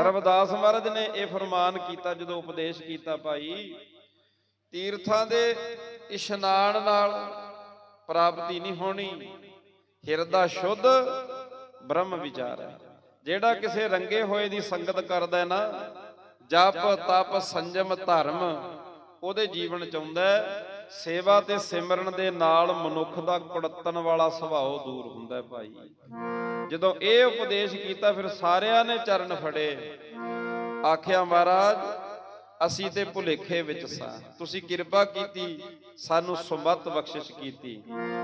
ਰਵਿਦਾਸ ਮਹਾਰਾਜ ਨੇ ਇਹ ਫਰਮਾਨ ਕੀਤਾ, ਜਦੋਂ ਉਪਦੇਸ਼ ਕੀਤਾ ਭਾਈ, ਤੀਰਥਾਂ ਦੇ ਇਸ਼ਨਾਨ ਨਾਲ ਪ੍ਰਾਪਤੀ ਨਹੀਂ ਹੋਣੀ, ਹਿਰਦਾ ਸ਼ੁੱਧ, ਬ੍ਰਹਮ ਵਿਚਾਰ ਹੈ। ਜਿਹੜਾ ਕਿਸੇ ਰੰਗੇ ਹੋਏ ਦੀ ਸੰਗਤ ਕਰਦਾ ਹੈ ਨਾ, ਜਪ, ਤਪ, ਸੰਜਮ, ਧਰਮ, ਉਹਦੇ ਜੀਵਨ ਚ ਆਉਂਦਾ ਸੇਵਾ ਤੇ ਸਿਮਰਨ ਦੇ ਨਾਲ ਮਨੁੱਖ ਦਾ ਕੁੜੱਤਣ ਵਾਲਾ ਸੁਭਾਅ ਦੂਰ ਹੁੰਦਾ ਹੈ ਭਾਈ। ਜਦੋਂ ਇਹ ਉਪਦੇਸ਼ ਕੀਤਾ, ਫਿਰ ਸਾਰਿਆਂ ਨੇ ਚਰਨ ਫੜੇ। ਆਖਿਆ, ਮਹਾਰਾਜ, ਅਸੀਂ ਤੇ ਭੁਲੇਖੇ ਵਿੱਚ ਸਾਂ। ਤੁਸੀਂ ਕਿਰਪਾ ਕੀਤੀ, ਸਾਨੂੰ ਸੁਮਤ ਬਖਸ਼ਿਸ਼ ਕੀਤੀ।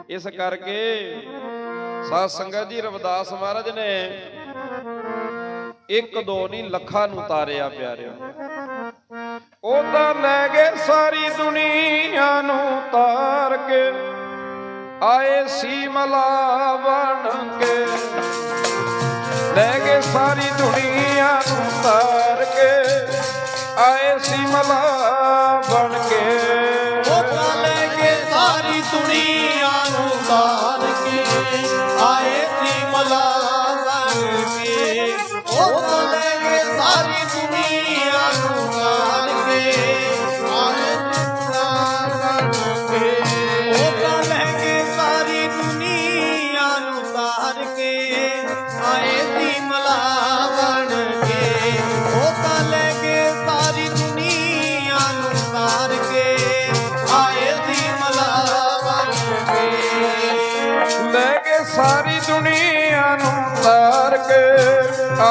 ਇਸ ਕਰਕੇ ਸਾਧ ਸੰਗਤ ਜੀ ਰਵਿਦਾਸ ਮਹਾਰਾਜ ਨੇ ਇੱਕ ਦੋ ਨਹੀਂ, ਲੱਖਾਂ ਨੂੰ ਤਾਰਿਆ ਪਿਆਰਿਓ। ਉਹ ਤਾਂ ਲੈ ਗਏ ਸਾਰੀ ਦੁਨੀਆ ਨੂੰ ਤਾਰ ਕੇ, ਆਏ ਸੀ ਮਲਾ ਬਣ ਕੇ। ਲੈ ਗਏ ਸਾਰੀ ਦੁਨੀਆ ਨੂੰ ਤਾਰ ਕੇ, ਆਏ ਸੀ ਮਲਾ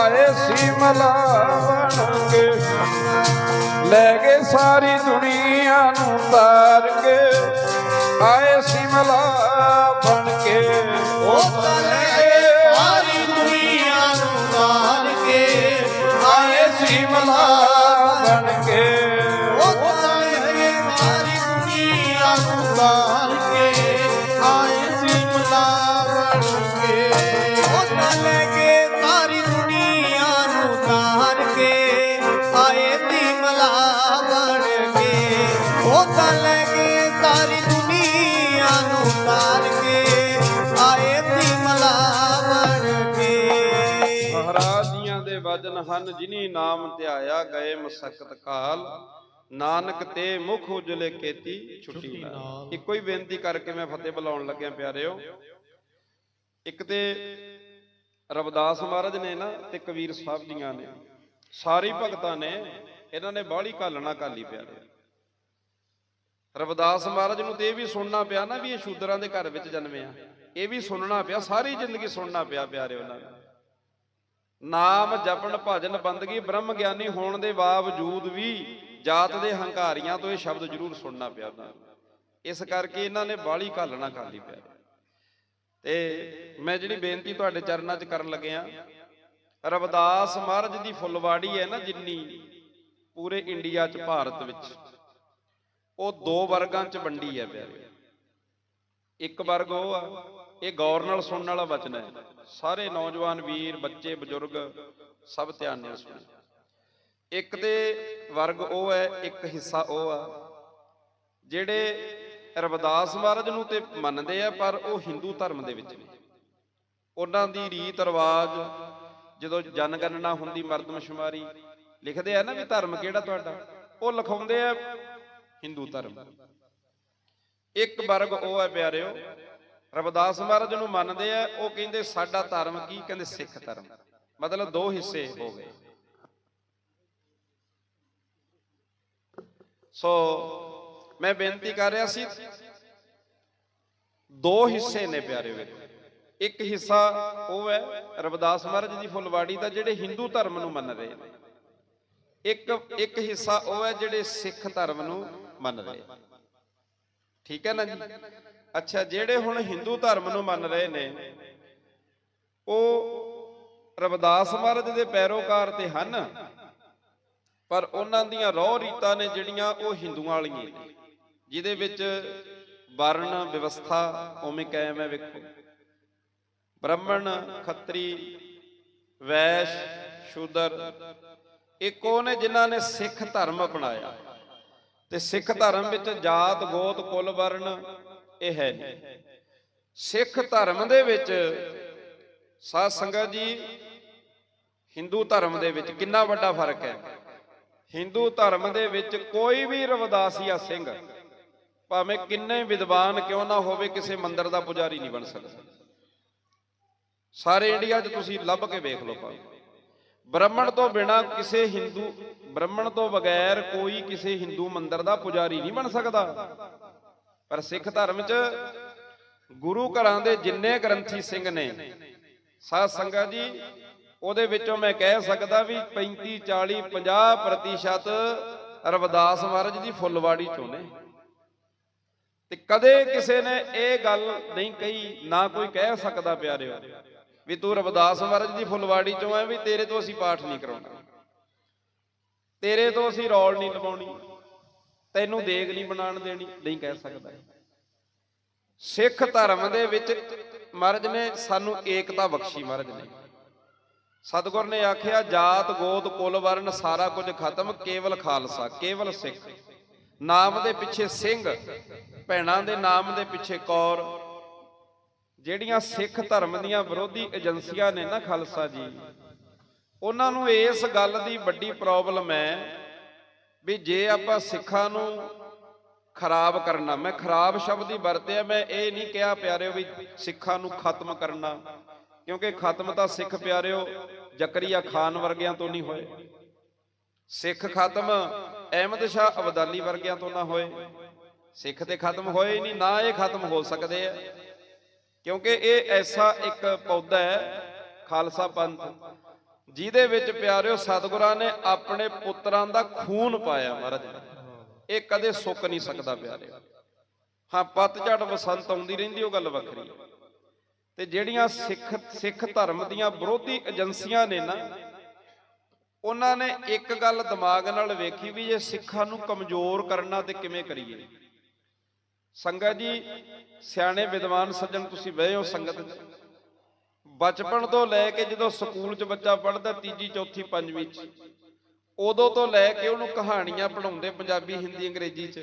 ਆਏ ਸੀ ਮਲਾ ਬਣ ਕੇ ਲੈ ਕੇ ਸਾਰੀ ਦੁਨੀਆ ਨੂੰ ਤਾਰ ਕੇ, ਆਏ ਸੀ ਮਲਾ ਬਣ ਕੇ ਉਹ ਲੈ ਹਨ ਜਿਨੀ ਨਾਮ ਧਿਆਇਆ ਗਏ ਮਸਕਤ ਕਾਲ ਨਾਨਕ ਤੇ ਮੁਖ ਉਜਲੇ ਕੀਤੀ ਛੁੱਟੀ ਨਾਲ। ਇੱਕੋ ਹੀ ਬੇਨਤੀ ਕਰਕੇ ਮੈਂ ਫਤਿਹ ਬੁਲਾਉਣ ਲੱਗਿਆ ਪਿਆਰਿਓ। ਇੱਕ ਤੇ ਰਵਿਦਾਸ ਮਹਾਰਾਜ ਨੇ ਨਾ ਤੇ ਕਬੀਰ ਸਾਹਿਬ ਜੀਆਂ ਨੇ ਸਾਰੀ ਭਗਤਾਂ ਨੇ ਇਹਨਾਂ ਨੇ ਬਾਹਲੀ ਘਾਲਣਾ ਘਾਲੀ ਪਿਆਰੇ ਰਵਿਦਾਸ ਮਹਾਰਾਜ ਨੂੰ ਤੇ ਇਹ ਵੀ ਸੁਣਨਾ ਪਿਆ ਨਾ ਵੀ ਇਹ ਸ਼ੂਦਰਾਂ ਦੇ ਘਰ ਵਿੱਚ ਜਨਮਿਆ ਇਹ ਵੀ ਸੁਣਨਾ ਪਿਆ ਸਾਰੀ ਜ਼ਿੰਦਗੀ ਸੁਣਨਾ ਪਿਆ ਪਿਆਰੇ ਉਹਨਾਂ ਨੂੰ। ਨਾਮ ਜਪਣ ਭਜਨ ਬੰਦਗੀ ਬ੍ਰਹਮ ਗਿਆਨੀ ਹੋਣ ਦੇ ਬਾਵਜੂਦ ਵੀ ਜਾਤ ਦੇ ਹੰਕਾਰੀਆਂ ਤੋਂ ਇਹ ਸ਼ਬਦ ਜ਼ਰੂਰ ਸੁਣਨਾ ਪਿਆ ਇਸ ਕਰਕੇ ਇਹਨਾਂ ਨੇ ਬਾਲੀ ਘਾਲਣਾ ਖਾਲੀ ਪਿਆ। ਤੇ ਮੈਂ ਜਿਹੜੀ ਬੇਨਤੀ ਤੁਹਾਡੇ ਚਰਨਾਂ 'ਚ ਕਰਨ ਲੱਗਿਆ ਰਵਿਦਾਸ ਮਹਾਰਾਜ ਦੀ ਫੁੱਲਵਾੜੀ ਹੈ ਨਾ ਜਿੰਨੀ ਪੂਰੇ ਇੰਡੀਆ 'ਚ, ਭਾਰਤ ਵਿੱਚ। ਉਹ ਦੋ ਵਰਗਾਂ 'ਚ ਵੰਡੀ ਹੈ ਪਿਆਰੇ ਇੱਕ ਵਰਗ ਉਹ ਆ ਇਹ ਗੌਰ ਨਾਲ ਸੁਣਨ ਵਾਲਾ ਵਚਨ ਹੈ। ਸਾਰੇ ਨੌਜਵਾਨ ਵੀਰ, ਬੱਚੇ, ਬਜ਼ੁਰਗ ਸਭ ਧਿਆਨ ਨਾਲ ਸੁਣੋ। ਇੱਕ ਦੇ ਵਰਗ ਉਹ ਹੈ, ਇੱਕ ਹਿੱਸਾ ਉਹ ਆ। ਜਿਹੜੇ ਰਵਿਦਾਸ ਮਹਾਰਾਜ ਨੂੰ ਤੇ ਮੰਨਦੇ ਆ, ਪਰ ਉਹ ਹਿੰਦੂ ਧਰਮ ਦੇ ਵਿੱਚ ਨੇ। ਉਹਨਾਂ ਦੀ ਰੀਤ ਰਿਵਾਜ, ਜਦੋਂ ਜਨਗਣਨਾ ਹੁੰਦੀ ਮਰਦਮਸ਼ੁਮਾਰੀ ਲਿਖਦੇ ਆ ਨਾ ਵੀ ਧਰਮ ਕਿਹੜਾ ਤੁਹਾਡਾ? ਉਹ ਲਿਖਾਉਂਦੇ ਆ ਹਿੰਦੂ ਧਰਮ। ਇੱਕ ਵਰਗ ਉਹ ਹੈ, ਪਿਆਰਿਓ ਰਵਿਦਾਸ ਮਹਾਰਾਜ ਨੂੰ ਮੰਨਦੇ ਆ, ਉਹ ਕਹਿੰਦੇ ਸਾਡਾ ਧਰਮ ਕੀ? ਕਹਿੰਦੇ ਸਿੱਖ ਧਰਮ। ਮਤਲਬ ਦੋ ਹਿੱਸੇ ਹੋ ਗਏ। ਸੋ ਮੈਂ ਬੇਨਤੀ ਕਰ ਰਿਹਾ ਸੀ, ਦੋ ਹਿੱਸੇ ਨੇ ਪਿਆਰੇ ਵੇਖੋ ਇੱਕ ਹਿੱਸਾ ਉਹ ਹੈ, ਰਵਿਦਾਸ ਮਹਾਰਾਜ ਦੀ ਫੁੱਲਵਾੜੀ ਦਾ ਜਿਹੜੇ ਹਿੰਦੂ ਧਰਮ ਨੂੰ ਮੰਨ ਰਹੇ ਨੇ। ਇੱਕ ਇੱਕ ਹਿੱਸਾ ਉਹ ਹੈ ਜਿਹੜੇ ਸਿੱਖ ਧਰਮ ਨੂੰ ਮੰਨ ਰਹੇ ਠੀਕ ਹੈ ਨਾ ਜੀ? ਅੱਛਾ, ਜਿਹੜੇ ਹੁਣ ਹਿੰਦੂ ਧਰਮ ਨੂੰ ਮੰਨ ਰਹੇ ਨੇ, ਉਹ ਰਵਿਦਾਸ ਮਹਾਰਾਜ ਦੇ ਪੈਰੋਕਾਰ ਤੇ ਹਨ, ਪਰ ਉਹਨਾਂ ਦੀਆਂ ਰੋਹ ਰੀਤਾਂ ਨੇ ਜਿਹੜੀਆਂ ਉਹ ਹਿੰਦੂਆਂ ਵਾਲੀਆਂ ਜਿਹਦੇ ਵਿੱਚ ਵਰਣ ਵਿਵਸਥਾ ਉਵੇਂ ਕਾਇਮ ਹੈ, ਵੇਖੋ। ਬ੍ਰਾਹਮਣ, ਖੱਤਰੀ, ਵੈਸ਼, ਸ਼ੂਦਰ ਇੱਕ ਉਹ ਨੇ ਜਿਨ੍ਹਾਂ ਨੇ ਸਿੱਖ ਧਰਮ ਅਪਣਾਇਆ? ਤੇ ਸਿੱਖ ਧਰਮ ਵਿੱਚ ਜਾਤ ਗੋਤ ਕੁਲ ਵਰਨ ਇਹ ਹੈ ਨਹੀਂ ਸਿੱਖ ਧਰਮ ਦੇ ਵਿੱਚ ਸਾਧ ਸੰਗਤ ਜੀ, ਹਿੰਦੂ ਧਰਮ ਦੇ ਵਿੱਚ ਕਿੰਨਾ ਵੱਡਾ ਫ਼ਰਕ ਹੈ? ਹਿੰਦੂ ਧਰਮ ਦੇ ਵਿੱਚ ਕੋਈ ਵੀ ਰਵਦਾਸੀਆ ਸਿੰਘ, ਭਾਵੇਂ ਕਿੰਨੇ ਵਿਦਵਾਨ ਕਿਉਂ ਨਾ ਹੋਵੇ, ਕਿਸੇ ਮੰਦਰ ਦਾ ਪੁਜਾਰੀ ਨਹੀਂ ਬਣ ਸਕਦਾ। ਸਾਰੇ ਇੰਡੀਆ 'ਚ ਤੁਸੀਂ ਲੱਭ ਕੇ ਵੇਖ ਲਓ ਭਾਵੇਂ। ਬ੍ਰਾਹਮਣ ਤੋਂ ਬਿਨਾ ਕਿਸੇ ਹਿੰਦੂ, ਬ੍ਰਾਹਮਣ ਤੋਂ ਬਗੈਰ ਕੋਈ ਕਿਸੇ ਹਿੰਦੂ ਮੰਦਰ ਦਾ ਪੁਜਾਰੀ ਨਹੀਂ ਬਣ ਸਕਦਾ। ਪਰ ਸਿੱਖ ਧਰਮ 'ਚ ਗੁਰੂ ਘਰਾਂ ਦੇ ਜਿੰਨੇ ਗ੍ਰੰਥੀ ਸਿੰਘ ਨੇ, ਸਾਧ ਸੰਗਤ ਜੀ, ਉਹਦੇ ਵਿੱਚੋਂ ਮੈਂ ਕਹਿ ਸਕਦਾ ਵੀ 35 40 50 ਪ੍ਰਤੀਸ਼ਤ ਰਵਿਦਾਸ ਮਹਾਰਾਜ ਦੀ ਫੁੱਲਵਾੜੀ ਚੋਂ ਨੇ। ਤੇ ਕਦੇ ਕਿਸੇ ਨੇ ਇਹ ਗੱਲ ਨਹੀਂ ਕਹੀ, ਨਾ ਕੋਈ ਕਹਿ ਸਕਦਾ ਪਿਆਰਿਓ। ਵੀ ਤੂੰ ਰਵਿਦਾਸ ਮਹਾਰਾਜ ਦੀ ਫੁਲਵਾੜੀ ਚੋਂ ਐ ਵੀ ਤੇਰੇ ਤੋਂ ਅਸੀਂ ਪਾਠ ਨਹੀਂ ਕਰਾਉਣਾ। ਤੇਰੇ ਤੋਂ ਅਸੀਂ ਰੌਲ ਨਹੀਂ ਲਵਾਉਣੀ ਤੈਨੂੰ ਦੇਗ ਨਹੀਂ ਬਣਾਉਣ ਦੇਣੀ। ਨਹੀਂ ਕਹਿ ਸਕਦਾ। ਸਿੱਖ ਧਰਮ ਦੇ ਵਿੱਚ ਮਹਾਰਾਜ ਨੇ ਸਾਨੂੰ ਏਕਤਾ ਬਖਸ਼ੀ ਮਹਾਰਾਜ ਨੇ। ਸਤਿਗੁਰ ਨੇ ਆਖਿਆ, ਜਾਤ, ਗੋਤ, ਕੁਲ ਵਰਨ ਸਾਰਾ ਕੁਝ ਖਤਮ, ਕੇਵਲ ਖਾਲਸਾ, ਕੇਵਲ ਸਿੱਖ। ਨਾਮ ਦੇ ਪਿੱਛੇ ਸਿੰਘ, ਭੈਣਾਂ ਦੇ ਨਾਮ ਦੇ ਪਿੱਛੇ ਕੌਰ ਜਿਹੜੀਆਂ ਸਿੱਖ ਧਰਮ ਦੀਆਂ ਵਿਰੋਧੀ ਏਜੰਸੀਆਂ ਨੇ ਨਾ ਖਾਲਸਾ ਜੀ, ਉਹਨਾਂ ਨੂੰ ਇਸ ਗੱਲ ਦੀ ਵੱਡੀ ਪ੍ਰੋਬਲਮ ਹੈ ਵੀ ਜੇ ਆਪਾਂ ਸਿੱਖਾਂ ਨੂੰ ਖਰਾਬ ਕਰਨਾ, ਮੈਂ ਖਰਾਬ ਸ਼ਬਦ ਹੀ ਵਰਤਿਆ, ਮੈਂ ਇਹ ਨਹੀਂ ਕਿਹਾ ਪਿਆਰਿਓ ਵੀ ਸਿੱਖਾਂ ਨੂੰ ਖਤਮ ਕਰਨਾ, ਕਿਉਂਕਿ ਖਤਮ ਤਾਂ ਸਿੱਖ ਪਿਆਰਿਓ ਜ਼ਕਰੀਆ ਖਾਨ ਵਰਗਿਆਂ ਤੋਂ ਨਹੀਂ ਹੋਏ। ਸਿੱਖ ਖਤਮ ਅਹਿਮਦ ਸ਼ਾਹ ਅਬਦਾਲੀ ਵਰਗਿਆਂ ਤੋਂ ਨਾ ਹੋਏ। ਸਿੱਖ ਤੇ ਖਤਮ ਹੋਏ ਹੀ ਨਹੀਂ, ਨਾ ਇਹ ਖਤਮ ਹੋ ਸਕਦੇ ਆ। ਕਿਉਂਕਿ ਇਹ ਐਸਾ ਇੱਕ ਪੌਦਾ ਹੈ, ਖਾਲਸਾ ਪੰਥ। ਜਿਹਦੇ ਵਿੱਚ ਪਿਆਰਿਓ, ਸਤਿਗੁਰਾਂ ਨੇ ਆਪਣੇ ਪੁੱਤਰਾਂ ਦਾ ਖੂਨ ਪਾਇਆ ਮਹਾਰਾਜ। ਇਹ ਕਦੇ ਸੁੱਕ ਨਹੀਂ ਸਕਦਾ ਪਿਆਰਿਓ। ਹਾਂ ਪਤਝੜ ਵਸੰਤ ਆਉਂਦੀ ਰਹਿੰਦੀ, ਉਹ ਗੱਲ ਵੱਖਰੀ ਹੈ। ਤੇ ਜਿਹੜੀਆਂ ਸਿੱਖ ਸਿੱਖ ਧਰਮ ਦੀਆਂ ਵਿਰੋਧੀ ਏਜੰਸੀਆਂ ਨੇ ਨਾ, ਉਹਨਾਂ ਨੇ ਇੱਕ ਗੱਲ ਦਿਮਾਗ ਨਾਲ ਵੇਖੀ ਵੀ ਜੇ ਸਿੱਖਾਂ ਨੂੰ ਕਮਜ਼ੋਰ ਕਰਨਾ ਤੇ ਕਿਵੇਂ ਕਰੀਏ? ਸੰਗਤ ਜੀ, ਸਿਆਣੇ ਵਿਦਵਾਨ ਸੱਜਣ ਤੁਸੀਂ ਬਹਿ ਹੋ ਸੰਗਤ ਬਚਪਨ ਤੋਂ ਲੈ ਕੇ ਜਦੋਂ ਸਕੂਲ 'ਚ ਬੱਚਾ ਪੜ੍ਹਦਾ ਤੀਜੀ, ਚੌਥੀ, ਪੰਜਵੀਂ 'ਚ, ਉਦੋਂ ਤੋਂ ਲੈ ਕੇ ਉਹਨੂੰ ਕਹਾਣੀਆਂ ਪੜਾਉਂਦੇ ਪੰਜਾਬੀ, ਹਿੰਦੀ, ਅੰਗਰੇਜ਼ੀ 'ਚ।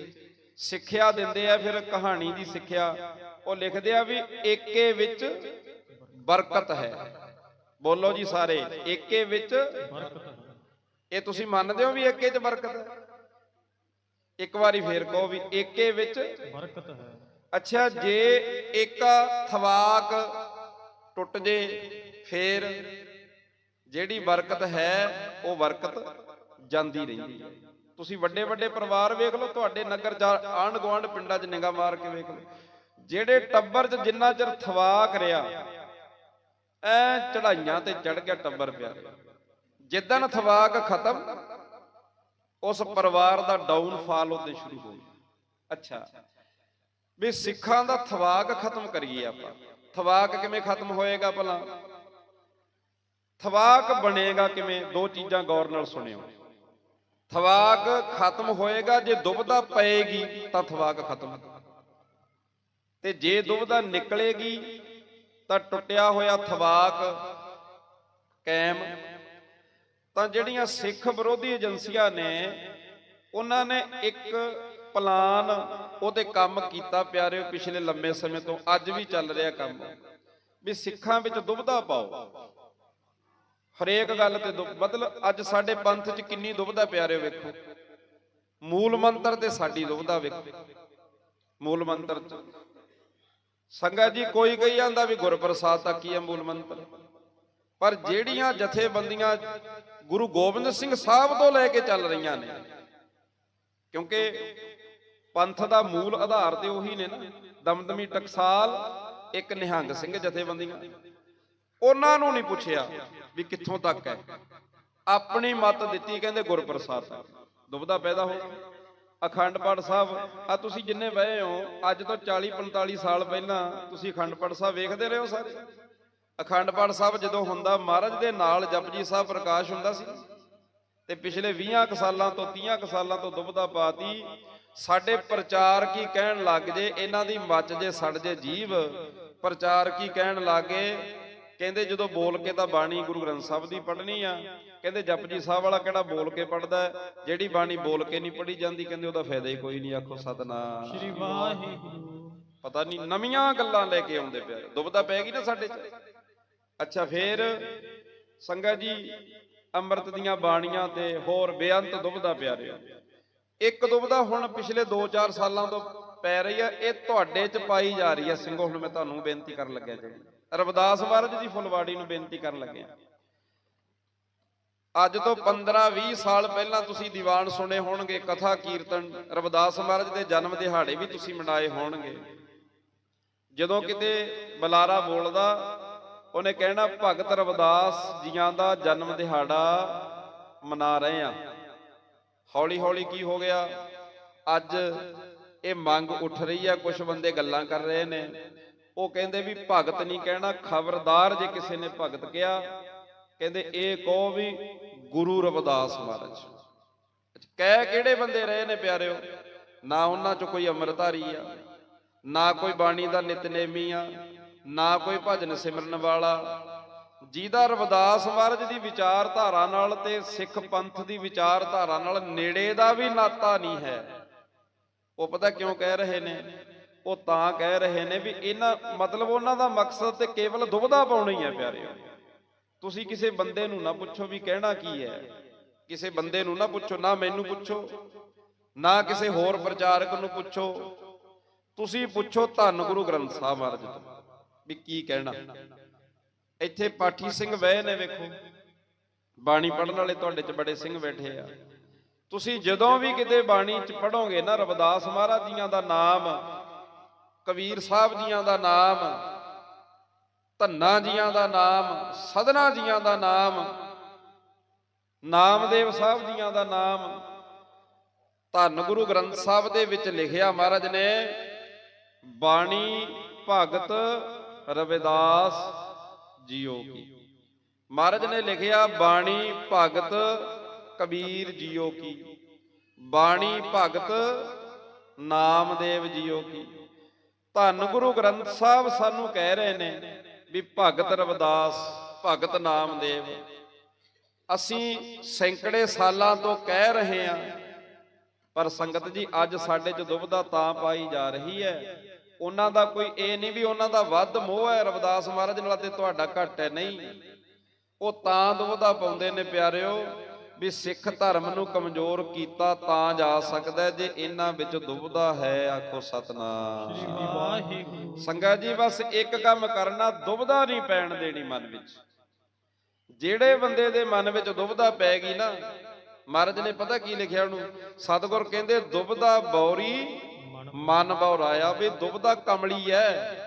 ਸਿੱਖਿਆ ਦਿੰਦੇ ਆ, ਫਿਰ ਕਹਾਣੀ ਦੀ ਸਿੱਖਿਆ। ਉਹ ਲਿਖਦੇ ਆ ਵੀ ਏਕੇ ਵਿੱਚ ਬਰਕਤ ਹੈ। ਬੋਲੋ ਜੀ ਸਾਰੇ, ਏਕੇ ਵਿੱਚ ਇਹ ਤੁਸੀਂ ਮੰਨਦੇ ਹੋ ਵੀ ਏਕੇ 'ਚ ਬਰਕਤ ਹੈ? ਇੱਕ ਵਾਰੀ ਫੇਰ ਕਹੋ ਵੀ ਏਕੇ ਵਿੱਚ। ਬਰਕਤ ਹੈ। ਅੱਛਾ ਜੇ ਏਕਾ ਥਵਾਕ ਟੁੱਟ ਜੇ ਫੇਰ ਜਿਹੜੀ ਬਰਕਤ ਹੈ ਉਹ ਬਰਕਤ ਜਾਂਦੀ ਰਹਿੰਦੀ ਹੈ। ਤੁਸੀਂ ਵੱਡੇ ਵੱਡੇ ਪਰਿਵਾਰ ਵੇਖ ਲਓ ਤੁਹਾਡੇ ਨਗਰ ਜਾਂ ਆਂਢ ਗੁਆਂਢ ਪਿੰਡਾਂ 'ਚ ਨਿਗਾਹ ਮਾਰ ਕੇ ਵੇਖ ਲਓ। ਜਿਹੜੇ ਟੱਬਰ 'ਚ ਜਿੰਨਾ ਚਿਰ ਥਵਾਕ ਰਿਆ ਐ ਚੜਾਈਆਂ ਤੇ ਚੜ ਗਿਆ ਟੱਬਰ ਪਿਆ। ਜਿੱਦਣ ਥਵਾਕ ਖਤਮ ਉਸ ਪਰਿਵਾਰ ਦਾ ਡਾਊਨਫਾਲ ਉਹਦੇ ਸ਼ੁਰੂ ਹੋ ਗਿਆ। ਅੱਛਾ। ਵੀ ਸਿੱਖਾਂ ਦਾ ਥਵਾਕ ਖਤਮ ਕਰੀਏ ਆਪਾਂ। ਥਵਾਕ ਕਿਵੇਂ ਖਤਮ ਹੋਏਗਾ ਭਲਾ? ਥਵਾਕ ਬਣੇਗਾ ਕਿਵੇਂ? ਦੋ ਚੀਜ਼ਾਂ ਗੌਰ ਨਾਲ ਸੁਣਿਓ। ਥਵਾਕ ਖਤਮ ਹੋਏਗਾ, ਜੇ ਦੁਬਦਾ ਪਏਗੀ, ਤਾਂ ਥਵਾਕ ਖਤਮ ਤੇ ਜੇ ਦੁਬਦਾ ਨਿਕਲੇਗੀ, ਤਾਂ ਟੁੱਟਿਆ ਹੋਇਆ ਥਵਾਕ ਕੈਮ ਤਾਂ ਜਿਹੜੀਆਂ ਸਿੱਖ ਵਿਰੋਧੀ ਏਜੰਸੀਆਂ ਨੇ, ਉਹਨਾਂ ਨੇ ਇੱਕ ਪਲਾਨ ਉਹਦੇ ਕੰਮ ਕੀਤਾ ਪਿਆਰਿਓ ਪਿਛਲੇ ਲੰਮੇ ਸਮੇਂ ਤੋਂ, ਅੱਜ ਵੀ ਚੱਲ ਰਿਹਾ ਕੰਮ। ਵੀ ਸਿੱਖਾਂ ਵਿੱਚ ਦੁਬਦਾ ਪਾਓ। ਹਰੇਕ ਗੱਲ ਤੇ ਦੁੱਖ ਮਤਲਬ ਅੱਜ ਸਾਡੇ ਪੰਥ 'ਚ ਕਿੰਨੀ ਦੁਬਦਾ ਪਿਆਰਿਓ ਵੇਖੋ। ਮੂਲ ਮੰਤਰ ਤੇ ਸਾਡੀ ਦੁਬਧਾ ਵੇਖੋ। ਮੂਲ ਮੰਤਰ 'ਚ। ਸੰਗਤ ਜੀ, ਕੋਈ ਕਹੀ ਜਾਂਦਾ ਵੀ ਗੁਰਪ੍ਰਸਾਦ ਤੱਕ ਕੀ ਹੈ ਮੂਲ ਮੰਤਰ। ਪਰ ਜਿਹੜੀਆਂ ਜਥੇਬੰਦੀਆਂ ਗੁਰੂ ਗੋਬਿੰਦ ਸਿੰਘ ਸਾਹਿਬ ਤੋਂ ਲੈ ਕੇ ਚੱਲ ਰਹੀਆਂ ਨੇ, ਕਿਉਂਕਿ ਪੰਥ ਦਾ ਮੂਲ ਆਧਾਰ ਤੇ ਉਹੀ ਨੇ ਨਾ, ਦਮਦਮੀ ਟਕਸਾਲ, ਇੱਕ ਨਿਹੰਗ ਸਿੰਘ ਜਥੇਬੰਦੀਆਂ। ਉਹਨਾਂ ਨੂੰ ਨਹੀਂ ਪੁੱਛਿਆ ਵੀ ਕਿੱਥੋਂ ਤੱਕ ਹੈ। ਆਪਣੀ ਮਤ ਦਿੱਤੀ ਕਹਿੰਦੇ ਗੁਰਪ੍ਰਸਾਦ ਤੱਕ ਦੁਬਦਾ ਪੈਦਾ ਹੋ ਅਖੰਡ ਪਾਠ ਸਾਹਿਬ, ਆ ਤੁਸੀਂ ਜਿੰਨੇ ਬਹਿ ਹੋ, ਅੱਜ ਤੋਂ 40 45 ਸਾਲ ਪਹਿਲਾਂ ਤੁਸੀਂ ਅਖੰਡ ਪਾਠ ਸਾਹਿਬ ਵੇਖਦੇ ਰਹੇ ਹੋ ਸਾਰੇ। ਅਖੰਡ ਪਾਠ ਸਾਹਿਬ ਜਦੋਂ ਹੁੰਦਾ ਮਹਾਰਾਜ ਦੇ ਨਾਲ ਜਪਜੀ ਸਾਹਿਬ ਪ੍ਰਕਾਸ਼ ਹੁੰਦਾ ਸੀ। ਤੇ ਪਿਛਲੇ 20 ਕੁ ਸਾਲਾਂ ਤੋਂ 30 ਕੁ ਸਾਲਾਂ ਤੋਂ ਦੁਬਦਾ ਪਾਤੀ ਸਾਡੇ ਪ੍ਰਚਾਰ ਕੀ ਕਹਿਣ ਲੱਗ ਜੇ ਇਹਨਾਂ ਦੀ ਮੱਚ ਜੇ ਸੜ ਜੇ ਜੀਵ ਪ੍ਰਚਾਰ ਕੀ ਕਹਿਣ ਲੱਗੇ ਕਹਿੰਦੇ ਜਦੋਂ ਬੋਲ ਕੇ ਤਾਂ ਬਾਣੀ ਗੁਰੂ ਗ੍ਰੰਥ ਸਾਹਿਬ ਦੀ ਪੜ੍ਹਨੀ ਆ। ਕਹਿੰਦੇ ਜਪਜੀ ਸਾਹਿਬ ਵਾਲਾ ਕਿਹੜਾ ਬੋਲ ਕੇ ਪੜਦਾ ਜਿਹੜੀ ਬਾਣੀ ਬੋਲ ਕੇ ਨਹੀਂ ਪੜ੍ਹੀ ਜਾਂਦੀ ਕਹਿੰਦੇ ਉਹਦਾ ਫਾਇਦਾ ਹੀ ਕੋਈ ਨਹੀਂ ਆਖੋ ਸਤਨਾਮ। ਸ਼੍ਰੀ ਵਾਹਿਗੁਰੂ। ਪਤਾ ਨਹੀਂ ਨਵੀਆਂ ਗੱਲਾਂ ਲੈ ਕੇ ਆਉਂਦੇ ਪਿਆ ਦੁਬਦਾ ਪੈ ਗਈ ਨਾ ਸਾਡੇ ਚ? ਅੱਛਾ ਫੇਰ ਸੰਗਤ ਜੀ ਅੰਮ੍ਰਿਤ ਦੀਆਂ ਬਾਣੀਆਂ ਤੇ ਹੋਰ ਬੇਅੰਤ ਦੁਬਦਾ ਪਿਆਰਿਓ ਇੱਕ ਦੁਬਦਾ ਹੁਣ ਪਿਛਲੇ 2-4 ਸਾਲਾਂ ਤੋਂ ਪੈ ਰਹੀ ਆ। ਇਹ ਤੁਹਾਡੇ ਚ ਪਾਈ ਜਾ ਰਹੀ ਆ ਸਿੰਘੋ। ਹੁਣ ਮੈਂ ਤੁਹਾਨੂੰ ਬੇਨਤੀ ਕਰਨ ਲੱਗਿਆ ਜੀ। ਰਵਿਦਾਸ ਮਹਾਰਾਜ ਦੀ ਫੁੱਲਵਾੜੀ ਨੂੰ ਬੇਨਤੀ ਕਰਨ ਲੱਗਿਆ ਅੱਜ ਤੋਂ 15-20 ਸਾਲ ਪਹਿਲਾਂ ਤੁਸੀਂ ਦੀਵਾਨ ਸੁਣੇ ਹੋਣਗੇ ਕਥਾ ਕੀਰਤਨ ਰਵਿਦਾਸ ਮਹਾਰਾਜ ਦੇ ਜਨਮ ਦਿਹਾੜੇ ਵੀ ਤੁਸੀਂ ਮਨਾਏ ਹੋਣਗੇ। ਜਦੋਂ ਕਿਤੇ ਬੁਲਾਰਾ ਬੋਲਦਾ ਉਹਨੇ ਕਹਿਣਾ, ਭਗਤ ਰਵਿਦਾਸ, ਜੀਆਂ ਦਾ ਜਨਮ ਦਿਹਾੜਾ ਮਨਾ ਰਹੇ ਆ। ਹੌਲੀ ਹੌਲੀ ਕੀ ਹੋ ਗਿਆ? ਅੱਜ ਇਹ ਮੰਗ ਉੱਠ ਰਹੀ ਆ ਕੁਝ ਬੰਦੇ ਗੱਲਾਂ ਕਰ ਰਹੇ ਨੇ। ਉਹ ਕਹਿੰਦੇ ਵੀ ਭਗਤ ਨਹੀਂ ਕਹਿਣਾ, ਖਬਰਦਾਰ ਜੇ ਕਿਸੇ ਨੇ ਭਗਤ ਕਿਹਾ, ਕਹਿੰਦੇ ਇਹ ਕਹੋ ਵੀ ਗੁਰੂ ਰਵਿਦਾਸ ਮਹਾਰਾਜ। ਕਹਿ ਕਿਹੜੇ ਬੰਦੇ ਰਹੇ ਨੇ ਪਿਆਰਿਓ? ਨਾ ਉਹਨਾਂ ਚ ਕੋਈ ਅੰਮ੍ਰਿਤਧਾਰੀ ਆ, ਨਾ ਕੋਈ ਬਾਣੀ ਦਾ ਨਿਤਨੇਮੀ ਆ ਨਾ ਕੋਈ ਭਜਨ ਸਿਮਰਨ ਵਾਲਾ। ਜਿਹਦਾ ਰਵਿਦਾਸ ਮਹਾਰਾਜ ਦੀ ਵਿਚਾਰਧਾਰਾ ਨਾਲ ਤੇ ਸਿੱਖ ਪੰਥ ਦੀ ਵਿਚਾਰਧਾਰਾ ਨਾਲ ਨੇੜੇ ਦਾ ਵੀ ਨਾਤਾ ਨਹੀਂ ਹੈ। ਉਹ ਪਤਾ ਕਿਉਂ ਕਹਿ ਰਹੇ ਨੇ? ਉਹ ਤਾਂ ਕਹਿ ਰਹੇ ਨੇ ਵੀ ਇਹਨਾਂ, ਮਤਲਬ ਉਹਨਾਂ ਦਾ ਮਕਸਦ ਤੇ ਕੇਵਲ ਦੁਬਦਾ ਪਾਉਣੀ ਹੈ ਪਿਆਰਿਓ। ਤੁਸੀਂ ਕਿਸੇ ਬੰਦੇ ਨੂੰ ਨਾ ਪੁੱਛੋ ਵੀ ਕਹਿਣਾ ਕੀ ਹੈ। ਕਿਸੇ ਬੰਦੇ ਨੂੰ ਨਾ ਪੁੱਛੋ, ਨਾ ਮੈਨੂੰ ਪੁੱਛੋ, ਨਾ ਕਿਸੇ ਹੋਰ ਪ੍ਰਚਾਰਕ ਨੂੰ ਪੁੱਛੋ। ਤੁਸੀਂ ਪੁੱਛੋ ਧੰਨ ਗੁਰੂ ਗ੍ਰੰਥ ਸਾਹਿਬ ਮਹਾਰਾਜ ਤੋਂ। ਵੀ ਕੀ ਕਹਿਣਾ। ਇੱਥੇ ਪਾਠੀ ਸਿੰਘ ਬਹਿ ਨੇ ਵੇਖੋ। ਬਾਣੀ ਪੜਨ ਵਾਲੇ ਤੁਹਾਡੇ ਚ ਬੜੇ ਸਿੰਘ ਬੈਠੇ ਆ। ਤੁਸੀਂ ਜਦੋਂ ਵੀ ਕਿਤੇ ਬਾਣੀ ਚ ਪੜੋਗੇ ਨਾ, ਰਵਿਦਾਸ ਮਹਾਰਾਜ ਜੀਆਂ ਦਾ ਨਾਮ, ਕਬੀਰ ਸਾਹਿਬ ਜੀਆਂ ਦਾ ਨਾਮ, ਧੰਨਾ ਜੀਆਂ ਦਾ ਨਾਮ, ਸਦਨਾ ਜੀਆਂ ਦਾ ਨਾਮ, ਨਾਮਦੇਵ ਸਾਹਿਬ ਜੀਆਂ ਦਾ ਨਾਮ, ਧੰਨ ਗੁਰੂ ਗ੍ਰੰਥ ਸਾਹਿਬ ਦੇ ਵਿੱਚ ਲਿਖਿਆ ਮਹਾਰਾਜ ਨੇ, ਬਾਣੀ ਭਗਤ ਰਵਿਦਾਸ ਜੀਓ ਕੀ। ਮਹਾਰਾਜ ਨੇ ਲਿਖਿਆ, ਬਾਣੀ ਭਗਤ ਕਬੀਰ ਜੀਓ ਕੀ। ਬਾਣੀ ਭਗਤ ਨਾਮਦੇਵ ਜੀਓ ਕੀ। ਧੰਨ ਗੁਰੂ ਗ੍ਰੰਥ ਸਾਹਿਬ ਸਾਨੂੰ ਕਹਿ ਰਹੇ ਨੇ ਵੀ ਭਗਤ ਰਵਿਦਾਸ, ਭਗਤ ਨਾਮਦੇਵ। ਅਸੀਂ ਸੈਂਕੜੇ ਸਾਲਾਂ ਤੋਂ ਕਹਿ ਰਹੇ ਹਾਂ, ਪਰ ਸੰਗਤ ਜੀ ਅੱਜ ਸਾਡੇ ਚ ਦੁਬਦਾ ਤਾਂ ਪਾਈ ਜਾ ਰਹੀ ਹੈ। ਉਹਨਾਂ ਦਾ ਕੋਈ ਇਹ ਨਹੀਂ ਵੀ ਉਹਨਾਂ ਦਾ ਵੱਧ ਮੋਹ ਹੈ ਰਵਿਦਾਸ ਮਹਾਰਾਜ ਨਾਲ ਤੇ ਤੁਹਾਡਾ ਘੱਟ ਹੈ ਨਹੀਂ। ਉਹ ਤਾਂ ਦੁਬਦਾ ਪਾਉਂਦੇ ਨੇ ਪਿਆਰਿਓ ਵੀ ਸਿੱਖ ਧਰਮ ਨੂੰ ਕਮਜ਼ੋਰ ਕੀਤਾ ਤਾਂ ਜਾ ਸਕਦਾ ਜੇ ਇਹਨਾਂ ਵਿੱਚ ਦੁਬਦਾ ਹੈ ਆਖੋ ਸਤਨਾਮ। ਸ੍ਰੀ ਵਾਹਿਗੁਰੂ। ਸੰਗਤ ਜੀ ਬਸ ਇੱਕ ਕੰਮ ਕਰਨਾ ਦੁਬਦਾ ਨਹੀਂ ਪੈਣ ਦੇਣੀ ਮਨ ਵਿੱਚ। ਜਿਹੜੇ ਬੰਦੇ ਦੇ ਮਨ ਵਿੱਚ ਦੁਬਦਾ ਪੈ ਗਈ ਨਾ ਮਹਾਰਾਜ ਨੇ ਪਤਾ ਕੀ ਲਿਖਿਆ ਉਹਨੂੰ? ਸਤਿਗੁਰ ਕਹਿੰਦੇ ਦੁਬਦਾ ਬੌਰੀ ਮਨ ਬੌਰਾਇਆ ਵੀ ਦੁਬਦਾ ਕਮਲੀ ਹੈ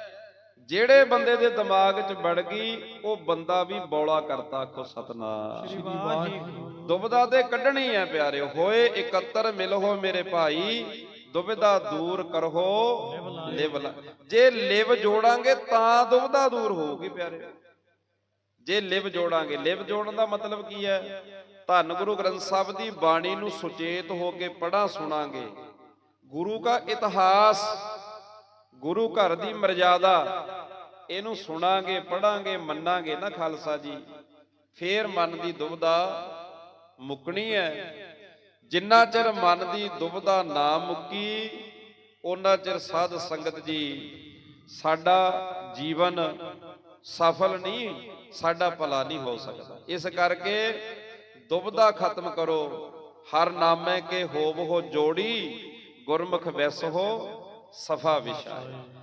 ਜਿਹੜੇ ਬੰਦੇ ਦੇ ਦਿਮਾਗ 'ਚ ਵੜ ਗਈ ਉਹ ਬੰਦਾ ਵੀ ਬੌਲਾ ਕਰਤਾ ਆਖੋ ਸਤਨਾਮ। ਸ੍ਰੀ ਵਾਹਿਗੁਰੂ ਦੁਬਦਾ ਤੇ ਕੱਢਣੀ ਹੈ ਪਿਆਰਿਓ ਹੋਏ ਇਕੱਤਰ ਮਿਲੋ ਮੇਰੇ ਭਾਈ ਦੁਬਿਧਾ ਦੂਰ ਕਰੋ ਲਿਵ ਲਾ। ਜੇ ਲਿਵ ਜੋੜਾਂਗੇ ਤਾਂ ਦੁਬਦਾ ਦੂਰ ਹੋਊਗੀ ਪਿਆਰਿਓ। ਜੇ ਲਿਵ ਜੋੜਾਂਗੇ ਲਿਵ ਜੋੜਨ ਦਾ ਮਤਲਬ ਕੀ ਹੈ ਧੰਨ ਗੁਰੂ ਗ੍ਰੰਥ ਸਾਹਿਬ ਦੀ ਬਾਣੀ ਨੂੰ ਸੁਚੇਤ ਹੋ ਕੇ ਪੜ੍ਹਾ ਸੁਣਾਂਗੇ। ਗੁਰੂ ਦਾ ਇਤਿਹਾਸ, ਗੁਰੂ ਘਰ ਦੀ ਮਰਜ਼ਾਦਾ, ਇਹਨੂੰ ਸੁਣਾਂਗੇ, ਪੜਾਂਗੇ, ਮੰਨਾਂਗੇ ਨਾ ਖਾਲਸਾ ਜੀ। ਫੇਰ ਮਨ ਦੀ ਦੁਬਦਾ ਮੁੱਕਣੀ ਹੈ। ਜਿੰਨਾ ਚਿਰ ਮਨ ਦੀ ਦੁਬਦਾ ਨਾ ਮੁੱਕੀ ਉਹਨਾਂ ਚਿਰ ਸਾਧ ਸੰਗਤ ਜੀ ਸਾਡਾ ਜੀਵਨ ਸਫਲ ਨਹੀਂ, ਸਾਡਾ ਭਲਾ ਨਹੀਂ ਹੋ ਸਕਦਾ। ਇਸ ਕਰਕੇ ਦੁਬਦਾ ਖਤਮ ਕਰੋ। ਹਰ ਨਾਮੇ ਕੇ ਹੋਵ ਹੋ ਜੋੜੀ ਗੁਰਮੁਖ ਵੈਸ ਹੋ ਸਫਾ ਵਿਸ਼ਾਏ